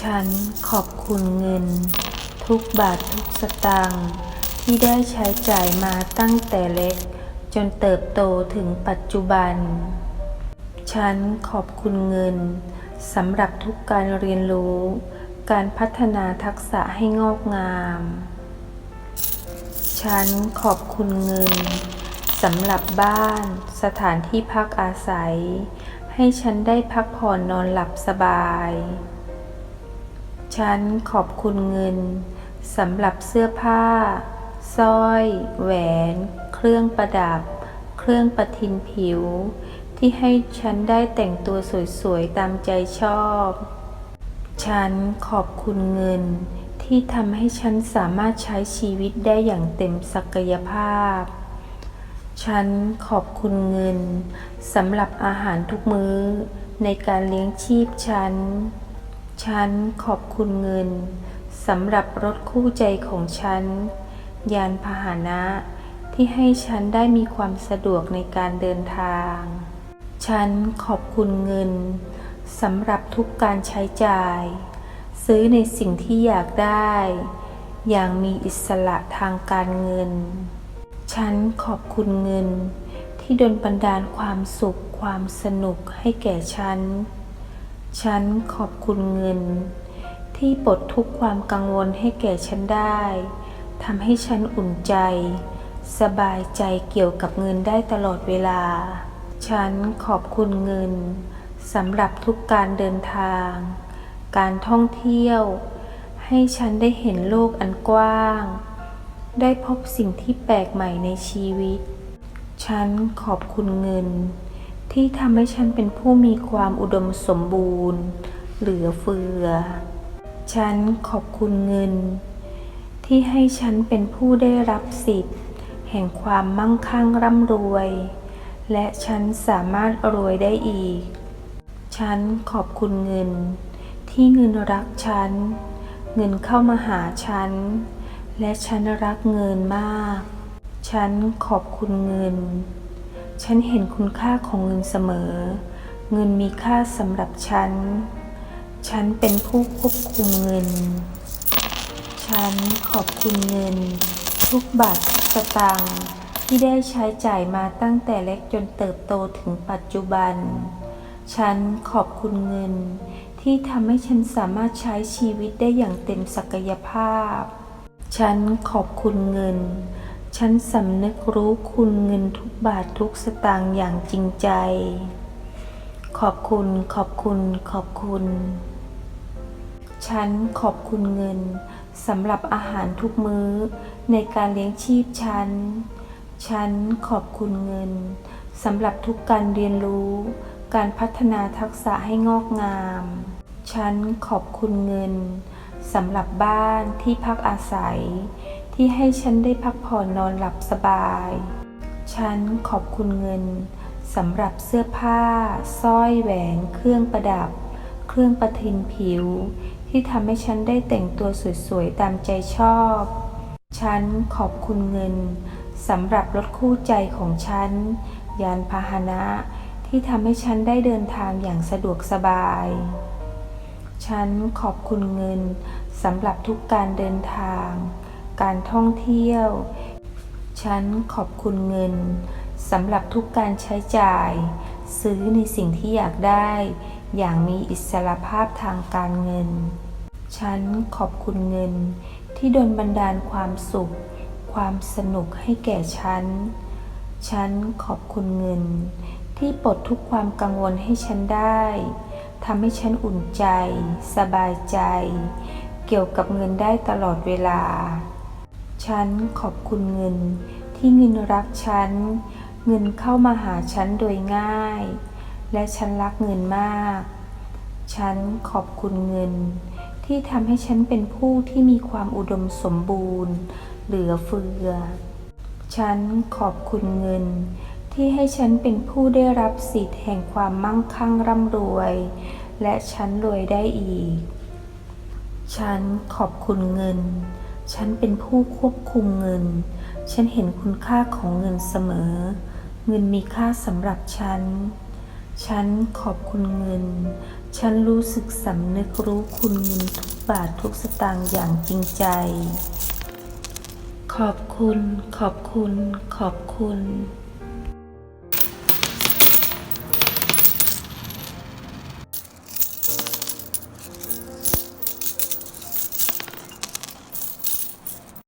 ฉันขอบคุณเงิน ทุกบาททุกสตางค์ที่ได้ใช้จ่ายมาตั้งแต่เล็ก จนเติบโตถึงปัจจุบัน ฉันขอบคุณเงินสำหรับทุกการเรียนรู้ การพัฒนาทักษะให้งอกงาม ฉันขอบคุณเงินสำหรับบ้าน สถานที่พักอาศัย ให้ฉันได้พักผ่อนนอนหลับสบาย ฉันขอบคุณเงินสำหรับเสื้อผ้าสร้อย แหวน เครื่องประดับ เครื่องประทินผิว ที่ให้ฉันได้แต่งตัวสวยๆ ตามใจชอบ ฉันขอบคุณเงินที่ทำให้ฉันสามารถใช้ชีวิตได้อย่างเต็มศักยภาพ ฉันขอบคุณเงินสำหรับอาหารทุกมื้อในการเลี้ยงชีพฉัน ฉันขอบคุณเงินสำหรับรถคู่ใจของฉัน ยานพาหนะที่ให้ฉันได้มีความสะดวกในการเดินทาง ฉันขอบคุณเงินสำหรับทุกการใช้จ่าย ซื้อในสิ่งที่อยากได้ อย่างมีอิสระทางการเงิน ฉันขอบคุณเงินที่ดลบันดาลความสุขความสนุกให้แก่ฉัน ฉันขอบคุณเงิน ที่ปลดทุกความกังวลให้แก่ฉันได้ทำให้ฉันอุ่นใจ สบายใจเกี่ยวกับเงินได้ตลอดเวลา ฉันขอบคุณเงินสำหรับทุกการเดินทาง การท่องเที่ยว ให้ฉันได้เห็นโลกอันกว้าง ได้พบสิ่งที่แปลกใหม่ในชีวิต ฉันขอบคุณเงิน ที่ทำให้ฉันเป็นผู้มีความอุดมสมบูรณ์ เหลือเฟือ ฉันขอบคุณเงิน ที่ให้ฉันเป็นผู้ได้รับสิทธิ์ แห่งความมั่งคั่งร่ำรวย และฉันสามารถรวยได้อีก ฉันขอบคุณเงิน ที่เงินรักฉัน เงินเข้ามาหาฉัน และฉันรักเงินมาก ฉันขอบคุณเงิน ฉันเห็นคุณค่าของเงินเสมอ เงินมีค่าสำหรับฉัน ฉันเป็นผู้ควบคุมเงิน ฉันขอบคุณเงิน ทุกบาททุกสตางค์ที่ได้ใช้จ่ายมาตั้งแต่เล็กจนเติบโตถึงปัจจุบัน ฉันขอบคุณเงิน ที่ทำให้ฉันสามารถใช้ชีวิตได้อย่างเต็มศักยภาพ ฉันขอบคุณเงิน ฉันสำนึกรู้คุณเงินทุกบาททุกสตางค์อย่างจริงใจ ขอบคุณขอบคุณขอบคุณ ฉันขอบคุณเงินสำหรับอาหารทุกมื้อในการเลี้ยงชีพฉัน ฉันขอบคุณเงินสำหรับทุกการเรียนรู้ การพัฒนาทักษะให้งอกงาม ฉันขอบคุณเงินสำหรับบ้านที่พักอาศัย ที่ให้ฉันได้พักผ่อนนอนหลับสบาย ฉันขอบคุณเงินสำหรับเสื้อผ้าสร้อยแหวน เครื่องประดับ เครื่องประทินผิว ที่ทำให้ฉันได้แต่งตัวสวยๆ ตามใจชอบ ฉันขอบคุณเงินสำหรับรถคู่ใจของฉัน ยานพาหนะ ที่ทำให้ฉันได้เดินทางอย่างสะดวกสบาย ฉันขอบคุณเงินสำหรับทุกการเดินทาง การท่องเที่ยว ฉันขอบคุณเงินสำหรับทุกการใช้จ่าย ซื้อในสิ่งที่อยากได้ อย่างมีอิสรภาพทางการเงิน ฉันขอบคุณเงิน ที่ดลบันดาลความสุข ความสนุกให้แก่ฉัน ฉันขอบคุณเงิน ที่ปลดทุกความกังวลให้ฉันได้ทำให้ฉันอุ่นใจ สบายใจ เกี่ยวกับเงินได้ตลอดเวลา ฉันขอบคุณเงิน ที่เงินรักฉัน เงินเข้ามาหาฉันโดยง่าย และฉันรักเงินมาก ฉันขอบคุณเงิน ที่ทำให้ฉันเป็นผู้ที่มีความอุดมสมบูรณ์ เหลือเฟือ ฉันขอบคุณเงิน ที่ให้ฉันเป็นผู้ได้รับสิทธิ์แห่งความมั่งคั่งร่ำรวย และฉันรวยได้อีก ฉันขอบคุณเงิน ฉันเป็นผู้ควบคุมเงิน ฉันเห็นคุณค่าของเงินเสมอ เงินมีค่าสำหรับฉัน ฉันขอบคุณเงิน ฉันรู้สึกสำนึกรู้คุณเงินทุกบาททุกสตางค์อย่างจริงใจ ขอบคุณ ขอบคุณ ขอบคุณ